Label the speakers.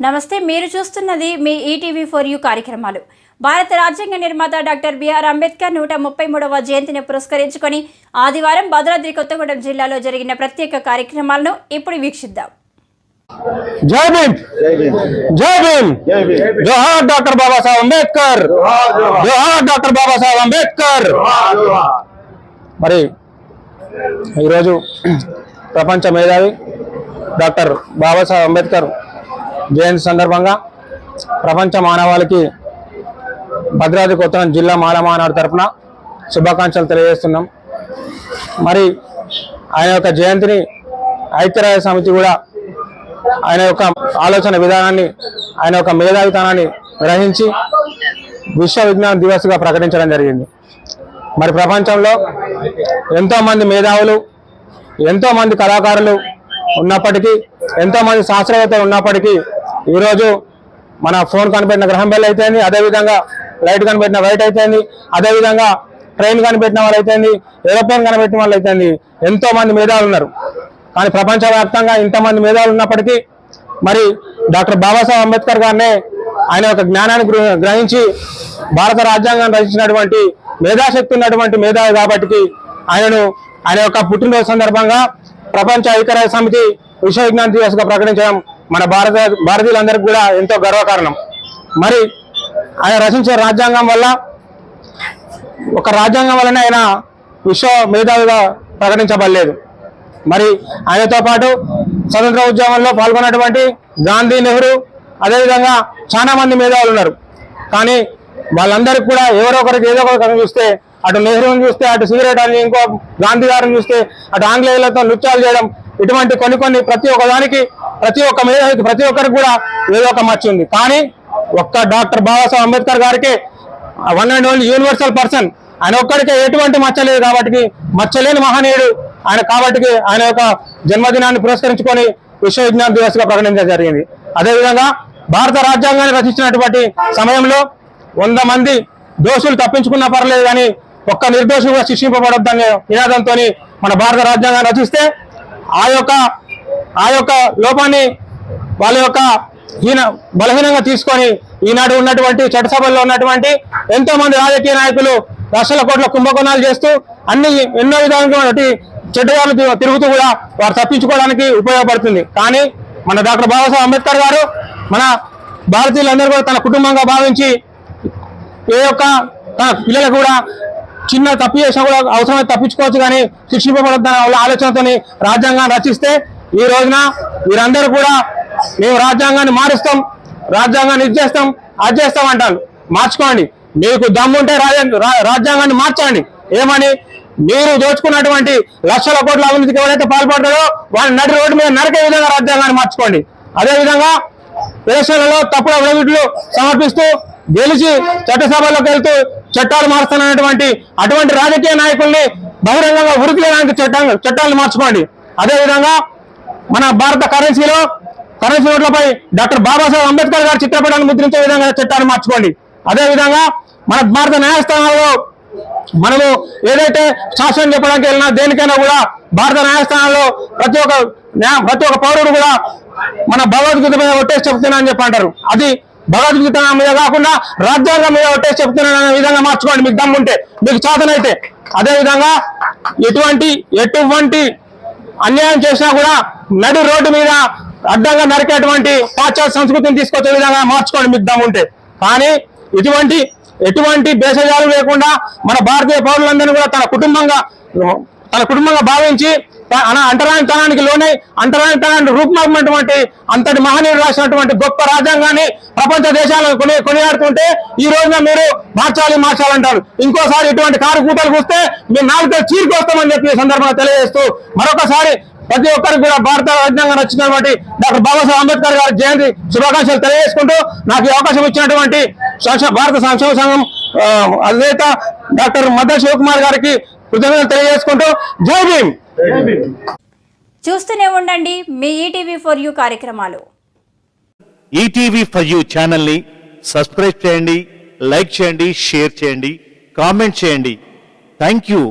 Speaker 1: నమస్తే మీరు చూస్తున్నది మీ ఈటీవీ ఫర్ యూ కార్యక్రమాలు. భారత రాజ్యాంగ నిర్మాత డాక్టర్ బిఆర్ అంబేద్కర్ నూట ముప్పై మూడవ జయంతిని పురస్కరించుకొని ఆదివారం భద్రాద్రి కొత్తగూడెం జిల్లాలో జరిగిన ప్రత్యేక కార్యక్రమాలను ఇప్పుడు వీక్షిద్దాం.
Speaker 2: జై భీమ్!
Speaker 3: జై భీమ్.
Speaker 2: జోహార్ డాక్టర్ బాబాసాహెబ్ అంబేద్కర్!
Speaker 3: జోహార్
Speaker 2: డాక్టర్ బాబాసాహెబ్ అంబేద్కర్! మరి ఈరోజు ప్రపంచ మేధావి డాక్టర్ బాబాసాహెబ్ అంబేద్కర్ జయంతి సందర్భంగా ప్రపంచ మానవాళికి భద్రాద్రి కొత్తగూడెం జిల్లా మాల తరఫున తరపున శుభాకాంక్షలు తెలియజేస్తున్నాం. మరి ఆయన యొక్క జయంతిని ఐక్యరాజ్య సమితి కూడా ఆయన యొక్క ఆలోచన విధానాన్ని ఆయన యొక్క మేధావితనాన్ని గ్రహించి విశ్వ విజ్ఞాన దివస్గా ప్రకటించడం జరిగింది. మరి ప్రపంచంలో ఎంతోమంది మేధావులు ఎంతోమంది కళాకారులు ఉన్నప్పటికీ ఎంతోమంది శాస్త్రవేత్తలు ఉన్నప్పటికీ ఈరోజు మన ఫోన్ కనిపెట్టిన గ్రహం బెల్ అయితేంది అదేవిధంగా లైట్ కనిపెట్టిన వైట్ అయితేంది అదేవిధంగా ట్రైన్ కనిపెట్టిన వాళ్ళు అయితేంది ఏరోప్లేన్ కనిపెట్టిన వాళ్ళు అయితేంది ఎంతో మంది మేధావులు ఉన్నారు. కానీ ప్రపంచవ్యాప్తంగా ఇంతమంది మేధావులు ఉన్నప్పటికీ మరి డాక్టర్ బాబాసాహెబ్ అంబేద్కర్ గారినే ఆయన యొక్క జ్ఞానాన్ని గ్రహించి భారత రాజ్యాంగాన్ని రచించినటువంటి మేధాశక్తి ఉన్నటువంటి మేధావి కాబట్టి ఆయనను ఆయన యొక్క పుట్టినరోజు సందర్భంగా ప్రపంచ ఐక్యరాజ్య సమితి విశ్వ విజ్ఞాన దివస్గా ప్రకటించడం మన భారత భారతీయులందరికీ కూడా ఎంతో గర్వకారణం. మరి ఆయన రచించే రాజ్యాంగం వల్ల ఒక రాజ్యాంగం వల్లనే ఆయన విశ్వ మేధావిగా ప్రకటించబడలేదు. మరి ఆయనతో పాటు స్వతంత్ర ఉద్యమంలో పాల్గొన్నటువంటి గాంధీ నెహ్రూ అదేవిధంగా చాలా మంది మేధావులు ఉన్నారు. కానీ వాళ్ళందరికీ కూడా ఎవరో ఒకరికి ఏదో ఒకరికి చూస్తే అటు నెహ్రూని చూస్తే అటు సిగరెట్ అని ఇంకో గాంధీ గారిని చూస్తే అటు ఆంగ్లేయులతో నృత్యాలు చేయడం ఇటువంటి కొన్ని కొన్ని ప్రతి ఒక్కదానికి ప్రతి ఒక్క మేధావికి ప్రతి ఒక్కరికి కూడా ఏదో ఒక మచ్చ ఉంది. కానీ ఒక్క డాక్టర్ బాబాసాహెబ్ అంబేద్కర్ గారికి one and only universal person ఆయన ఒక్కడికే ఎటువంటి మచ్చ లేదు కాబట్టి మచ్చలేని మహనీయుడు ఆయన కాబట్టి ఆయన యొక్క జన్మదినాన్ని పురస్కరించుకొని విశ్వ విజ్ఞాన దివస్గా ప్రకటించడం జరిగింది. అదేవిధంగా భారత రాజ్యాంగాన్ని రచించినటువంటి సమయంలో వంద మంది దోషులు తప్పించుకున్నా పర్లేదు కానీ ఒక్క నిర్దోషులుగా కూడా శిక్షింపబడొద్దనే నినాదంతో మన భారత రాజ్యాంగాన్ని రచిస్తే ఆ యొక్క ఆ యొక్క లోపాన్ని వాళ్ళ యొక్క హీన బలహీనంగా తీసుకొని ఈనాడు ఉన్నటువంటి చట్టసభల్లో ఉన్నటువంటి ఎంతో మంది రాజకీయ నాయకులు లక్షల కోట్ల కుంభకోణాలు చేస్తూ అన్ని ఎన్నో విధాలుగా చెడ్డదారులు తిరుగుతూ కూడా వారు తప్పించుకోవడానికి ఉపయోగపడుతుంది. కానీ మన డాక్టర్ బాబాసాహెబ్ అంబేద్కర్ గారు మన భారతీయులందరూ కూడా తన కుటుంబంగా భావించి ఏ యొక్క తన పిల్లలకు కూడా చిన్న తప్పు చేసినా కూడా అవసరమైతే తప్పించుకోవచ్చు కానీ శిక్షింపబడద్దని ఆలోచనతో రాజ్యాంగాన్ని రచిస్తే ఈ రోజున వీరందరూ కూడా మేము రాజ్యాంగాన్ని మారుస్తాం రాజ్యాంగాన్ని ఇది చేస్తాం అది చేస్తాం అంటారు. మార్చుకోండి. మీకు దమ్ముంటే రాజ్యాంగాన్ని మార్చండి. ఏమని? మీరు దోచుకున్నటువంటి లక్షల కోట్ల అవినీతికి ఎవరైతే పాల్పడతారో వాళ్ళ నడి రోడ్డు మీద నరకే విధంగా రాజ్యాంగాన్ని మార్చుకోండి. అదే విధంగా ఎలక్షన్లలో తప్పుడు అవినీతులు సమర్పిస్తూ గెలిచి చట్టసభలోకి వెళ్తూ చట్టాలు మారుస్తున్నటువంటి అటువంటి రాజకీయ నాయకుల్ని బహిరంగంగా ఉరికిలేడానికి చట్టాలు చట్టాలను మార్చుకోండి. అదేవిధంగా మన భారత కరెన్సీలో కరెన్సీ నోట్లపై డాక్టర్ బాబాసాహెబ్ అంబేద్కర్ గారి చిత్రపటాన్ని ముద్రించే విధంగా చట్టాన్ని మార్చుకోండి. అదే విధంగా మన భారత న్యాయస్థానాల్లో మనము ఏదైతే శాసనం చెప్పడానికి వెళ్ళినా దేనికైనా కూడా భారత న్యాయస్థానాల్లో ప్రతి ఒక్క ప్రతి ఒక్క పౌరుడు కూడా మన భగవద్గీత మీద ఒట్టేసి చెప్తున్నానని చెప్పి అంటారు అది భగవద్గీత మీద కాకుండా రాజ్యాంగం మీద ఒట్టేసి చెప్తున్నాను విధంగా మార్చుకోండి. మీకు దమ్ముంటే మీకు చేతనైతే. అదే విధంగా ఎటువంటి ఎటువంటి అన్యాయం చేసినా కూడా నడి రోడ్డు మీద అడ్డంగా నరికేటువంటి పాశ్చాత్య సంస్కృతిని తీసుకొచ్చే విధంగా మార్చుకోండి మీకు దమ్ముంటే కానీ ఇటువంటి ఎటువంటి భేషజాలు లేకుండా మన భారతీయ పౌరులందరినీ కూడా తన కుటుంబంగా తన కుటుంబంగా భావించి అంటరానితనానికి లోనై అంటరానితనాన్ని రూపుమాపినటువంటి అంతటి మహనీయుడు రాసినటువంటి గొప్ప రాజ్యాంగాన్ని ప్రపంచ దేశాలను కొని కొనియాడుతుంటే ఈ రోజున మీరు మార్చాలి మార్చాలంటారు. ఇంకోసారి ఇటువంటి కారు కూతలు కూస్తే మీరు నాలుగు చీరికి వస్తామని చెప్పి సందర్భంగా తెలియజేస్తూ మరొకసారి ప్రతి ఒక్కరికి కూడా భారత రాజ్యాంగం వచ్చినటువంటి డాక్టర్ బాబాసాహెబ్ అంబేద్కర్ గారి జయంతి శుభాకాంక్షలు తెలియజేసుకుంటూ నాకు ఈ అవకాశం ఇచ్చినటువంటి భారత సంక్షేమ సంఘం అధినేత డాక్టర్ మద్దతు శివకుమార్ గారికి కృతజ్ఞతలు తెలియజేసుకుంటూ
Speaker 3: జై భీమ్!
Speaker 1: చూస్తూనే ఉండండి మీ ఈటీవీ ఫర్ యూ కార్యక్రమాలు.
Speaker 4: ఈటీవీ ఫర్ యూ ఛానల్ని సబ్స్క్రైబ్ చేయండి లైక్ చేయండి షేర్ చేయండి కామెంట్ చేయండి. Thank you.